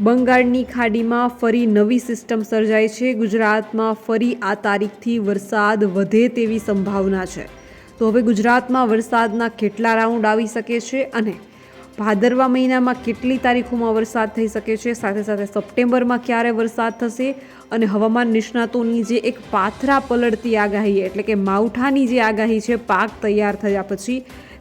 બંગાળની ખાડીમાં ફરી નવી સિસ્ટમ સર્જાઈ છે. ગુજરાતમાં ફરી આ તારીખથી વરસાદ વધે તેવી સંભાવના છે. તો હવે ગુજરાતમાં વરસાદના કેટલા રાઉન્ડ આવી શકે છે અને ભાદરવા મહિનામાં કેટલી તારીખોમાં વરસાદ થઈ શકે છે? સાથે સાથે સપ્ટેમ્બરમાં ક્યારે વરસાદ થશે? અને હવામાન નિષ્ણાતોની જે એક પાથરા પલળતી આગાહી, એટલે કે માવઠાની જે આગાહી છે, પાક તૈયાર થયા પછી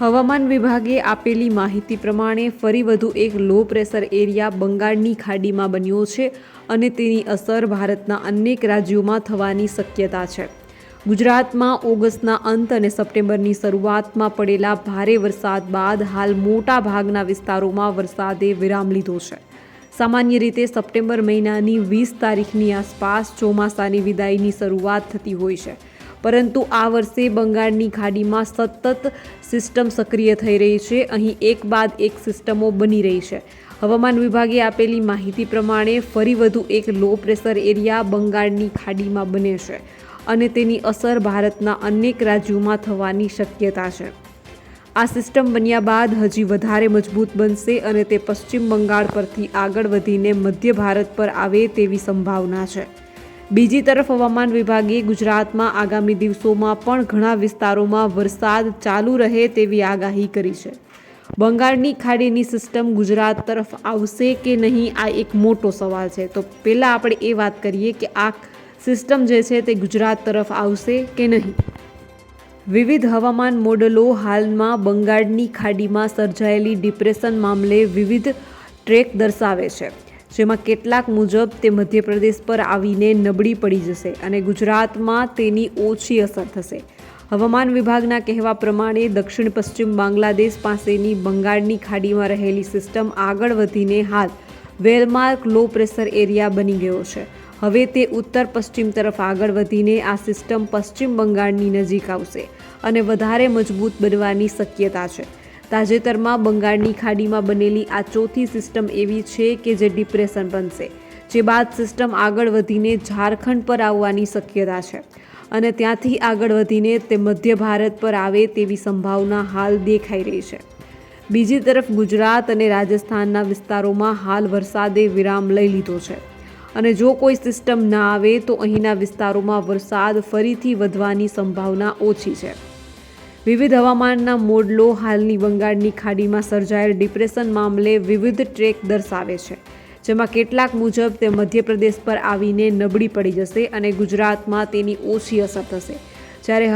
હવામાન વિભાગે આપેલી માહિતી પ્રમાણે ફરી વધુ એક લો પ્રેશર એરિયા બંગાળની ખાડીમાં બન્યો છે અને તેની અસર ભારતના અનેક રાજ્યોમાં થવાની શક્યતા છે. ગુજરાતમાં ઓગસ્ટના અંત અને સપ્ટેમ્બરની શરૂઆતમાં પડેલા ભારે વરસાદ બાદ હાલ મોટા ભાગના વિસ્તારોમાં વરસાદે વિરામ લીધો છે. સામાન્ય રીતે સપ્ટેમ્બર મહિનાની વીસ તારીખની આસપાસ ચોમાસાની વિદાયની શરૂઆત થતી હોય છે. પરંતુ આ વર્ષે બંગાળની ખાડીમાં સતત સિસ્ટમ સક્રિય થઈ રહી છે. અહીં એક બાદ એક સિસ્ટમો બની રહી છે. હવામાન વિભાગે આપેલી માહિતી પ્રમાણે ફરી વધુ એક લો પ્રેશર એરિયા બંગાળની ખાડીમાં બને છે અને તેની અસર ભારતના અનેક રાજ્યોમાં થવાની શક્યતા છે. આ સિસ્ટમ બન્યા બાદ હજી વધારે મજબૂત બનશે અને તે પશ્ચિમ બંગાળ પરથી આગળ વધીને મધ્ય ભારત પર આવે તેવી સંભાવના છે. બીજી તરફ હવામાન વિભાગે ગુજરાતમાં આગામી દિવસોમાં પણ ઘણા વિસ્તારોમાં વરસાદ ચાલુ રહે તેવી આગાહી કરી છે. બંગાળની ખાડીની સિસ્ટમ ગુજરાત તરફ આવશે કે નહીં, આ એક મોટો સવાલ છે. તો પહેલાં આપણે એ વાત કરીએ કે આ સિસ્ટમ જે છે તે ગુજરાત તરફ આવશે કે નહીં? વિવિધ હવામાન મોડલો હાલમાં બંગાળની ખાડીમાં સર્જાયેલી ડિપ્રેશન મામલે વિવિધ ટ્રેક દર્શાવે છે. જેમાં કેટલાક મુજબ તે મધ્યપ્રદેશ પર આવીને નબળી પડી જશે અને ગુજરાતમાં તેની ઓછી અસર થશે. હવામાન વિભાગના કહેવા પ્રમાણે દક્ષિણ પશ્ચિમ બાંગ્લાદેશ પાસેની બંગાળની ખાડીમાં રહેલી સિસ્ટમ આગળ વધીને હાલ વેલમાર્ક લો પ્રેશર એરિયા બની ગયો છે. હવે તે ઉત્તર પશ્ચિમ તરફ આગળ વધીને આ સિસ્ટમ પશ્ચિમ બંગાળની નજીક આવશે અને વધારે મજબૂત બનવાની શક્યતા છે. તાજેતરમાં બંગાળની ખાડીમાં બનેલી આ ચોથી સિસ્ટમ એવી છે કે જે ડિપ્રેશન બનશે, જે બાદ સિસ્ટમ આગળ વધીને ઝારખંડ પર આવવાની શક્યતા છે અને ત્યાંથી આગળ વધીને તે મધ્ય ભારત પર આવે તેવી સંભાવના હાલ દેખાઈ રહી છે. બીજી તરફ ગુજરાત અને રાજસ્થાનના વિસ્તારોમાં હાલ વરસાદે વિરામ લઈ લીધો છે અને જો કોઈ સિસ્ટમ ના આવે તો અહીંના વિસ્તારોમાં વરસાદ ફરીથી વધવાની સંભાવના ઓછી છે. વિવિધ હવામાનના મોડલો હાલની બંગાળની ખાડીમાં સર્જાયેલ ડિપ્રેશન મામલે વિવિધ ટ્રેક દર્શાવે છે, જેમાં કેટલાક મુજબ તે મધ્યપ્રદેશ પર આવીને નબળી પડી જશે અને ગુજરાતમાં તેની ઓછી અસર થશે. જ્યારે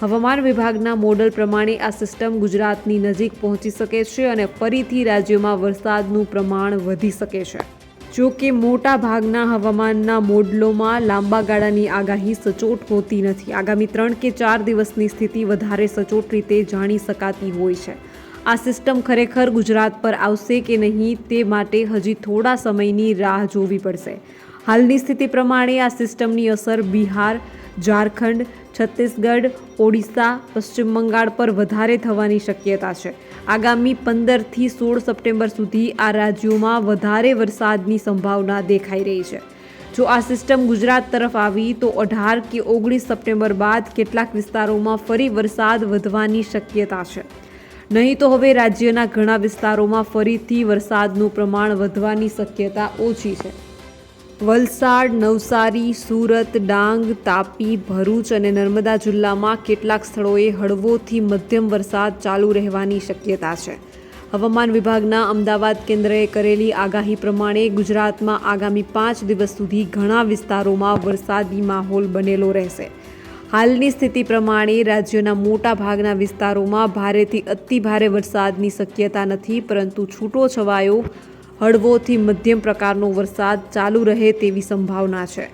હવામાન વિભાગના મોડલ પ્રમાણે આ સિસ્ટમ ગુજરાતની નજીક પહોંચી શકે છે અને ફરીથી રાજ્યમાં વરસાદનું પ્રમાણ વધી શકે છે. જો કે મોટા ભાગના હવામાનના મોડલોમાં લાંબા ગાળાની આગાહી સચોટ હોતી નથી. આગામી ત્રણ કે ચાર દિવસની સ્થિતિ વધારે સચોટ રીતે જાણી શકાતી હોય છે. આ સિસ્ટમ ખરેખર ગુજરાત પર આવશે કે નહીં તે માટે હજી થોડા સમયની રાહ જોવી પડશે. હાલની સ્થિતિ પ્રમાણે આ સિસ્ટમની અસર બિહાર, ઝારખંડ છત્તીસગઢ, ઓડિશા, પશ્ચિમ બંગાળ પર વધારે થવાની શક્યતા છે. આગામી પંદરથી સોળ સપ્ટેમ્બર સુધી આ રાજ્યોમાં વધારે વરસાદની સંભાવના દેખાઈ રહી છે. જો આ સિસ્ટમ ગુજરાત તરફ આવી, તો અઢાર કે ઓગણીસ સપ્ટેમ્બર બાદ કેટલાક વિસ્તારોમાં ફરી વરસાદ વધવાની શક્યતા છે. નહીં તો હવે રાજ્યના ઘણા વિસ્તારોમાં ફરીથી વરસાદનું પ્રમાણ વધવાની શક્યતા ઓછી છે. વલસાડ, નવસારી, સુરત, ડાંગ, તાપી, ભરૂચ અને નર્મદા જિલ્લામાં કેટલાક સ્થળોએ હળવોથી મધ્યમ વરસાદ ચાલુ રહેવાની શક્યતા છે. હવામાન વિભાગના અમદાવાદ કેન્દ્રએ કરેલી આગાહી પ્રમાણે ગુજરાતમાં આગામી પાંચ દિવસ સુધી ઘણા વિસ્તારોમાં વરસાદી માહોલ બનેલો રહેશે. હાલની સ્થિતિ પ્રમાણે રાજ્યના મોટા ભાગના વિસ્તારોમાં ભારેથી અતિ ભારે વરસાદની શક્યતા નથી, પરંતુ છૂટો છવાયો હળવોથી મધ્યમ પ્રકારનો વરસાદ ચાલુ રહે તેવી સંભાવના છે.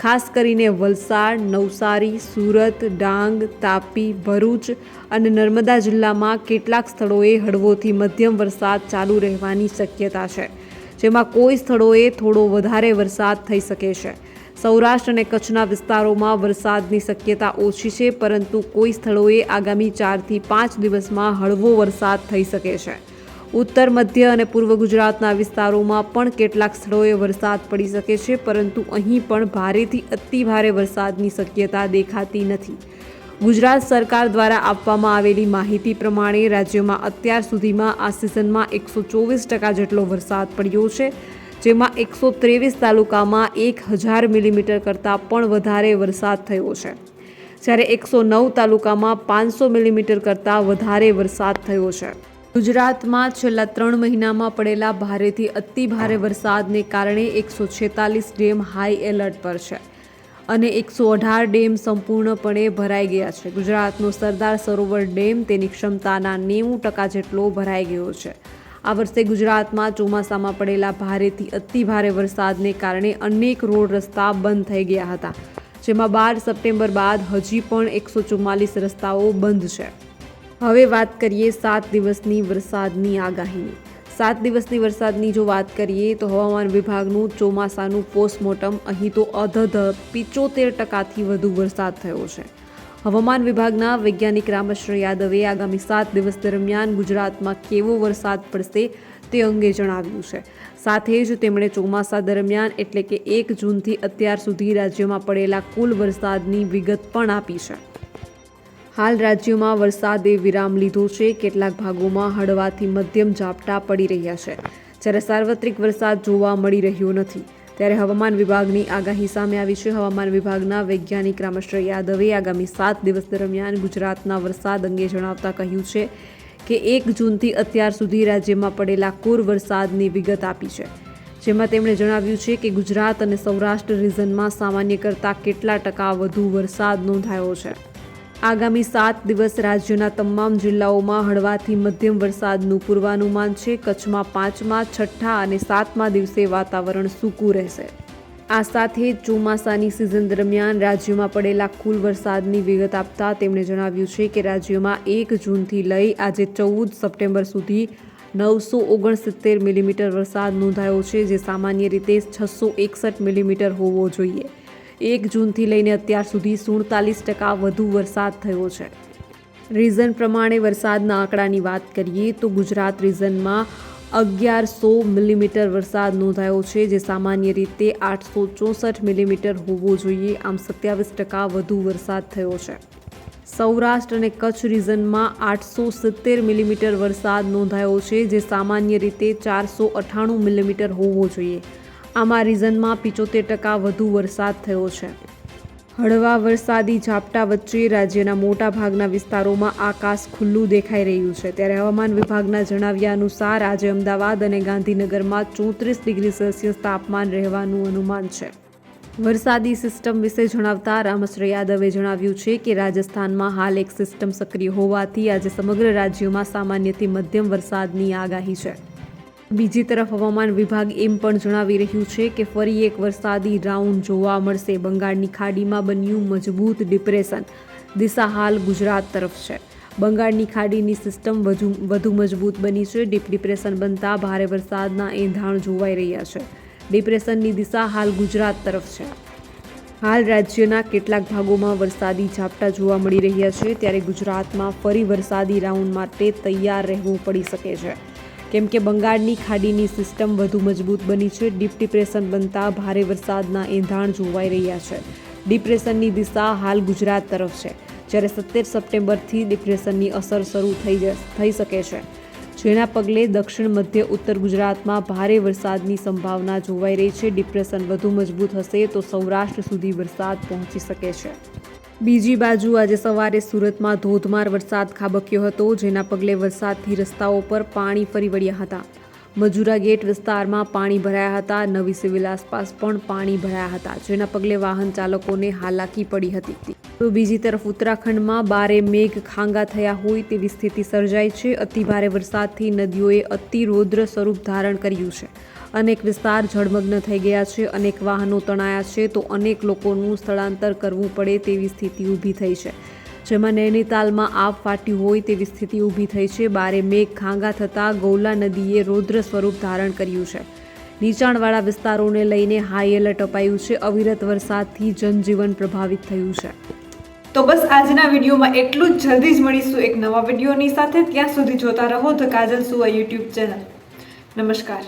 ખાસ કરીને વલસાડ, નવસારી, સુરત, ડાંગ, તાપી, ભરૂચ અને નર્મદા જિલ્લામાં કેટલાક સ્થળોએ હળવોથી મધ્યમ વરસાદ ચાલુ રહેવાની શક્યતા છે, જેમાં કોઈ સ્થળોએ થોડો વધારે વરસાદ થઈ શકે છે. સૌરાષ્ટ્ર અને કચ્છના વિસ્તારોમાં વરસાદની શક્યતા ઓછી છે, પરંતુ કોઈ સ્થળોએ આગામી ચારથી પાંચ દિવસમાં હળવો વરસાદ થઈ શકે છે. ઉત્તર, મધ્ય અને પૂર્વ ગુજરાતના વિસ્તારોમાં પણ કેટલાક સ્થળોએ વરસાદ પડી શકે છે, પરંતુ અહીં પણ ભારેથી અતિભારે વરસાદની શક્યતા દેખાતી નથી. ગુજરાત સરકાર દ્વારા આપવામાં આવેલી માહિતી પ્રમાણે રાજ્યમાં અત્યાર સુધીમાં આ સિઝનમાં એકસો ચોવીસ ટકા જેટલો વરસાદ પડ્યો છે, જેમાં એકસો ત્રેવીસ તાલુકામાં એક હજાર મિલીમીટર કરતાં પણ વધારે વરસાદ થયો છે. જ્યારે એકસો નવ તાલુકામાં પાંચસો મિલીમીટર કરતાં વધારે વરસાદ થયો છે. ગુજરાતમાં છેલ્લા ત્રણ મહિનામાં પડેલા ભારેથી અતિ ભારે વરસાદને કારણે એકસો છેતાલીસ ડેમ હાઈ એલર્ટ પર છે અને એકસો અઢાર ડેમ સંપૂર્ણપણે ભરાઈ ગયા છે. ગુજરાતનો સરદાર સરોવર ડેમ તેની ક્ષમતાના નેવું ટકા જેટલો ભરાઈ ગયો છે. આ વર્ષે ગુજરાતમાં ચોમાસામાં પડેલા ભારેથી અતિ ભારે વરસાદને કારણે અનેક રોડ રસ્તા બંધ થઈ ગયા હતા, જેમાં બાર સપ્ટેમ્બર બાદ હજી પણ એકસો ચુમ્માલીસ રસ્તાઓ બંધ છે. હવે વાત કરીએ સાત દિવસની વરસાદની આગાહીની. સાત દિવસની વરસાદની જો વાત કરીએ તો હવામાન વિભાગનું ચોમાસાનું પોસ્ટમોર્ટમ અહીં તો અધધ પિચોતેર ટકાથી વધુ વરસાદ થયો છે. હવામાન વિભાગના વૈજ્ઞાનિક રામેશ્વર યાદવે આગામી સાત દિવસ દરમિયાન ગુજરાતમાં કેવો વરસાદ પડશે તે અંગે જણાવ્યું છે. સાથે જ તેમણે ચોમાસા દરમિયાન એટલે કે એક જૂનથી અત્યાર સુધી રાજ્યમાં પડેલા કુલ વરસાદની વિગત પણ આપી છે. હાલ રાજ્યમાં વરસાદે વિરામ લીધો છે. કેટલાક ભાગોમાં હળવાથી મધ્યમ ઝાપટા પડી રહ્યા છે. જ્યારે સાર્વત્રિક વરસાદ જોવા મળી રહ્યો નથી, ત્યારે હવામાન વિભાગની આગાહી સામે આવી છે. હવામાન વિભાગના વૈજ્ઞાનિક રામેશ્વર યાદવે આગામી સાત દિવસ દરમિયાન ગુજરાતના વરસાદ અંગે જણાવતા કહ્યું છે કે એક જૂનથી અત્યાર સુધી રાજ્યમાં પડેલા કુર વરસાદની વિગત આપી છે. જેમાં તેમણે જણાવ્યું છે કે ગુજરાત અને સૌરાષ્ટ્ર રિઝનમાં સામાન્ય કરતાં કેટલા ટકા વધુ વરસાદ નોંધાયો છે. આગામી સાત દિવસ રાજ્યના તમામ જિલ્લાઓમાં હળવાથી મધ્યમ વરસાદનું પૂર્વાનુમાન છે. કચ્છમાં પાંચમા, છઠ્ઠા અને સાતમા દિવસે વાતાવરણ સૂકું રહેશે. આ સાથે ચોમાસાની સિઝન દરમિયાન રાજ્યમાં પડેલા કુલ વરસાદની વિગત આપતા તેમણે જણાવ્યું છે કે રાજ્યમાં એક જૂનથી લઈ આજે ચૌદ સપ્ટેમ્બર સુધી નવસો ઓગણસિત્તેર મિલીમીટર વરસાદ નોંધાયો છે, જે સામાન્ય રીતે છસો એકસઠ મિલીમીટર હોવો જોઈએ. એક જૂનથી લઈને અત્યાર સુધી સુડતાલીસ ટકા વધુ વરસાદ થયો છે. રીઝન પ્રમાણે વરસાદના આંકડાની વાત કરીએ તો ગુજરાત રીઝનમાં અગિયારસો મિલીમીટર વરસાદ નોંધાયો છે, જે સામાન્ય રીતે આઠસો ચોસઠ મિલીમીટર હોવો જોઈએ. આમ સત્યાવીસ ટકા વધુ વરસાદ થયો છે. સૌરાષ્ટ્ર અને કચ્છ રીઝનમાં આઠસો સિત્તેર મિલીમીટર વરસાદ નોંધાયો છે, જે સામાન્ય રીતે ચારસો અઠ્ઠાણું મિલીમીટર હોવો જોઈએ. આમાં રીઝનમાં પિચોતેર ટકા વધુ વરસાદ થયો છે. હળવા વરસાદી ઝાપટા વચ્ચે રાજ્યના મોટા ભાગના વિસ્તારોમાં આકાશ ખુલ્લું દેખાઈ રહ્યું છે. ત્યારે હવામાન વિભાગના જણાવ્યા અનુસાર આજે અમદાવાદ અને ગાંધીનગરમાં ચોત્રીસ ડિગ્રી સેલ્સિયસ તાપમાન રહેવાનું અનુમાન છે. વરસાદી સિસ્ટમ વિશે જણાવતા રામશ્ર યાદવે જણાવ્યું છે કે રાજસ્થાનમાં હાલ એક સિસ્ટમ સક્રિય હોવાથી આજે સમગ્ર રાજ્યોમાં સામાન્યથી મધ્યમ વરસાદની આગાહી છે. બીજી તરફ હવામાન વિભાગ એમ પણ જણાવી રહ્યું છે કે ફરી એક વરસાદી રાઉન્ડ જોવા મળશે. બંગાળની ખાડીમાં બન્યું મજબૂત ડિપ્રેશન. દિશા હાલ ગુજરાત તરફ છે. બંગાળની ખાડીની સિસ્ટમ વધુ વધુ મજબૂત બની છે. ડીપ ડિપ્રેશન બનતા ભારે વરસાદના એંધાણ જોવાઈ રહ્યા છે. ડિપ્રેશનની દિશા હાલ ગુજરાત તરફ છે. હાલ રાજ્યના કેટલાક ભાગોમાં વરસાદી ઝાપટા જોવા મળી રહ્યા છે. ત્યારે ગુજરાતમાં ફરી વરસાદી રાઉન્ડ માટે તૈયાર રહેવું પડી શકે છે. કેમ કે બંગાળની ખાડીની સિસ્ટમ વધુ મજબૂત બની છે. ડીપ ડિપ્રેશન બનતા ભારે વરસાદના એંધાણ જોવાઈ રહ્યા છે. ડિપ્રેશનની દિશા હાલ ગુજરાત તરફ છે. જ્યારે સત્તેર સપ્ટેમ્બરથી ડિપ્રેશનની અસર શરૂ થઈ થઈ શકે છે. જેના પગલે દક્ષિણ, મધ્ય, ઉત્તર ગુજરાતમાં ભારે વરસાદની સંભાવના જોવાઈ રહી છે. ડિપ્રેશન વધુ મજબૂત હશે તો સૌરાષ્ટ્ર સુધી વરસાદ પહોંચી શકે છે. બીજી બાજુ આજે સવારે સુરતમાં ધોધમાર વરસાદ ખાબક્યો હતો, જેના પગલે વરસાદથી રસ્તાઓ પર પાણી ફરી વળ્યા હતા. મજુરા ગેટ વિસ્તારમાં પાણી ભરાયા હતા, નવી સિવિલ આસપાસ પણ પાણી ભરાયા હતા, જેના પગલે વાહન ચાલકોને હાલાકી પડી હતી. તો બીજી તરફ ઉત્તરાખંડમાં બારે મેઘ ખાંગા થયા હોય તેવી સ્થિતિ સર્જાઈ છે. અતિભારે વરસાદથી નદીઓએ અતિ રૌદ્ર સ્વરૂપ ધારણ કર્યું છે. અનેક વિસ્તાર જળમગ્ન થઈ ગયા છે, અનેક વાહનો તણાયા છે, તો અનેક લોકોનું સ્થળાંતર કરવું પડે તેવી સ્થિતિ ઊભી થઈ છે. જેમાં નૈનીતાલમાં આવ ફાટ્યું હોય તેવી સ્થિતિ ઊભી થઈ છે. બારે મેઘ ખાંગા થતાં ગૌલા નદીએ રૌદ્ર સ્વરૂપ ધારણ કર્યું છે. નીચાણવાળા વિસ્તારોને લઈને હાઈ એલર્ટ અપાયું છે. અવિરત વરસાદથી જનજીવન પ્રભાવિત થયું છે. તો બસ આજના વિડીયોમાં એટલું જ. જલ્દી જ મળીશું એક નવા વિડીયોની સાથે. ત્યાં સુધી જોતા રહો ધ કાજલ સુવા યુટ્યુબ ચેનલ. નમસ્કાર.